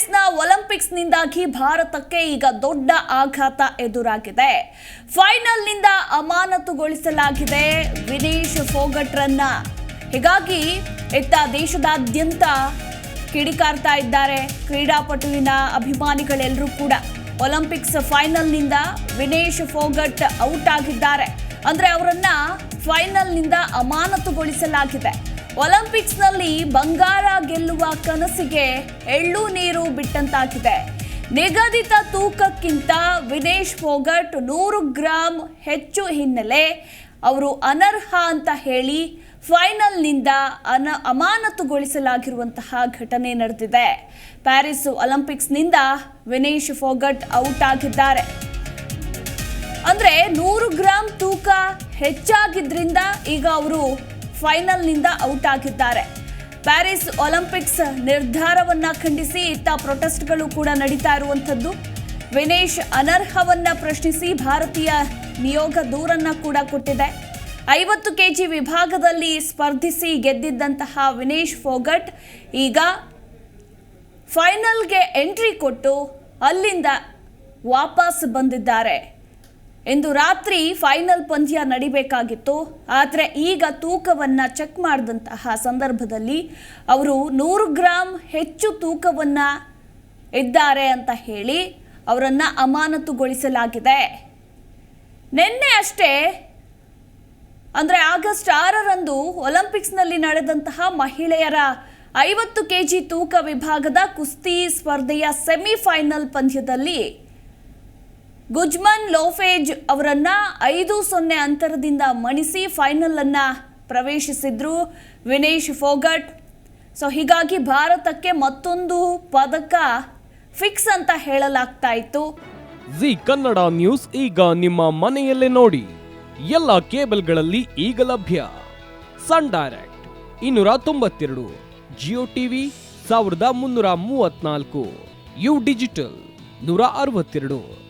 ಪ್ಯಾರಿಸ್ನ ಒಲಿಂಪಿಕ್ಸ್ನಿಂದಾಗಿ ಭಾರತಕ್ಕೆ ಈಗ ದೊಡ್ಡ ಆಘಾತ ಎದುರಾಗಿದೆ. ಫೈನಲ್ನಿಂದ ಅಮಾನತುಗೊಳಿಸಲಾಗಿದೆ ವಿನೇಶ್ ಫೋಗಟ್ರನ್ನ. ಹೀಗಾಗಿ ಇತ್ತ ದೇಶದಾದ್ಯಂತ ಕಿಡಿಕಾರ್ತಾ ಇದ್ದಾರೆ ಕ್ರೀಡಾಪಟುವಿನ ಅಭಿಮಾನಿಗಳೆಲ್ಲರೂ ಕೂಡ. ಒಲಿಂಪಿಕ್ಸ್ ಫೈನಲ್ನಿಂದ ವಿನೇಶ್ ಫೋಗಟ್ ಔಟ್ ಆಗಿದ್ದಾರೆ. ಅಂದರೆ ಅವರನ್ನ ಫೈನಲ್ನಿಂದ ಅಮಾನತುಗೊಳಿಸಲಾಗಿದೆ. ಒಲಿಂಪಿಕ್ಸ್ನಲ್ಲಿ ಬಂಗಾರ ಗೆಲ್ಲುವ ಕನಸಿಗೆ ಎಳ್ಳು ನೀರು ಬಿಟ್ಟಂತಾಗಿದೆ. ನಿಗದಿತ ತೂಕಕ್ಕಿಂತ ವಿನೇಶ್ ಫೋಗಟ್ ನೂರು ಗ್ರಾಂ ಹೆಚ್ಚು ಹಿನ್ನೆಲೆ ಅವರು ಅನರ್ಹ ಅಂತ ಹೇಳಿ ಫೈನಲ್ನಿಂದ ಅನ ಅಮಾನತುಗೊಳಿಸಲಾಗಿರುವಂತಹ ಘಟನೆ ನಡೆದಿದೆ. ಪ್ಯಾರಿಸ್ ಒಲಿಂಪಿಕ್ಸ್ನಿಂದ ವಿನೇಶ್ ಫೋಗಟ್ ಔಟ್ ಆಗಿದ್ದಾರೆ. ಅಂದರೆ ನೂರು ಗ್ರಾಂ ತೂಕ ಹೆಚ್ಚಾಗಿದ್ದರಿಂದ ಈಗ ಅವರು ಫೈನಲ್ನಿಂದ ಔಟ್ ಆಗಿದ್ದಾರೆ. ಪ್ಯಾರಿಸ್ ಒಲಿಂಪಿಕ್ಸ್ ನಿರ್ಧಾರವನ್ನ ಖಂಡಿಸಿ ಇತ್ತ ಪ್ರೊಟೆಸ್ಟ್ಗಳು ಕೂಡ ನಡೀತಾ ಇರುವಂಥದ್ದು. ವಿನೇಶ್ ಅನರ್ಹವನ್ನ ಪ್ರಶ್ನಿಸಿ ಭಾರತೀಯ ನಿಯೋಗ ದೂರನ್ನ ಕೂಡ ಕೊಟ್ಟಿದೆ. ಐವತ್ತು ಕೆಜಿ ವಿಭಾಗದಲ್ಲಿ ಸ್ಪರ್ಧಿಸಿ ಗೆದ್ದಿದ್ದಂತಹ ವಿನೇಶ್ ಫೋಗಟ್ ಈಗ ಫೈನಲ್ಗೆ ಎಂಟ್ರಿ ಕೊಟ್ಟು ಅಲ್ಲಿಂದ ವಾಪಸ್ ಬಂದಿದ್ದಾರೆ. ಇಂದು ರಾತ್ರಿ ಫೈನಲ್ ಪಂದ್ಯ ನಡಿಬೇಕಾಗಿತ್ತು. ಆದರೆ ಈಗ ತೂಕವನ್ನು ಚೆಕ್ ಮಾಡಿದಂತಹ ಸಂದರ್ಭದಲ್ಲಿ ಅವರು ನೂರು ಗ್ರಾಂ ಹೆಚ್ಚು ತೂಕವನ್ನು ಇದ್ದಾರೆ ಅಂತ ಹೇಳಿ ಅವರನ್ನು ಅಮಾನತುಗೊಳಿಸಲಾಗಿದೆ. ನಿನ್ನೆ ಅಷ್ಟೇ, ಅಂದರೆ ಆಗಸ್ಟ್ ಆರರಂದು ಒಲಿಂಪಿಕ್ಸ್ನಲ್ಲಿ ನಡೆದಂತಹ ಮಹಿಳೆಯರ ಐವತ್ತು ಕೆಜಿ ತೂಕ ವಿಭಾಗದ ಕುಸ್ತಿ ಸ್ಪರ್ಧೆಯ ಸೆಮಿಫೈನಲ್ ಪಂದ್ಯದಲ್ಲಿ ಗುಜ್ಮನ್ ಲೋಫೇಜ್ ಅವರನ್ನ ಐದು ಸೊನ್ನೆ ಅಂತರದಿಂದ ಮಣಿಸಿ ಫೈನಲ್ ಅನ್ನ ಪ್ರವೇಶಿಸಿದ್ರು ವಿನೇಶ್ ಫೋಗಟ್. ಸೊ ಹೀಗಾಗಿ ಭಾರತಕ್ಕೆ ಮತ್ತೊಂದು ಪದಕ ಫಿಕ್ಸ್ ಅಂತ ಹೇಳಲಾಗ್ತಾ ಇತ್ತು. ಜಿ ಕನ್ನಡ ನ್ಯೂಸ್ ಈಗ ನಿಮ್ಮ ಮನೆಯಲ್ಲೇ ನೋಡಿ. ಎಲ್ಲ ಕೇಬಲ್ಗಳಲ್ಲಿ ಈಗ ಲಭ್ಯ. ಸನ್ ಡೈರೆಕ್ಟ್ ಇನ್ನೂರ ತೊಂಬತ್ತೆರಡು, ಜಿಯೋ ಟಿವಿ ಸಾವಿರದ ಮುನ್ನೂರ ಮೂವತ್ನಾಲ್ಕು ಯು ಡಿಜಿಟಲ್ ನೂರ ಅರವತ್ತೆರಡು.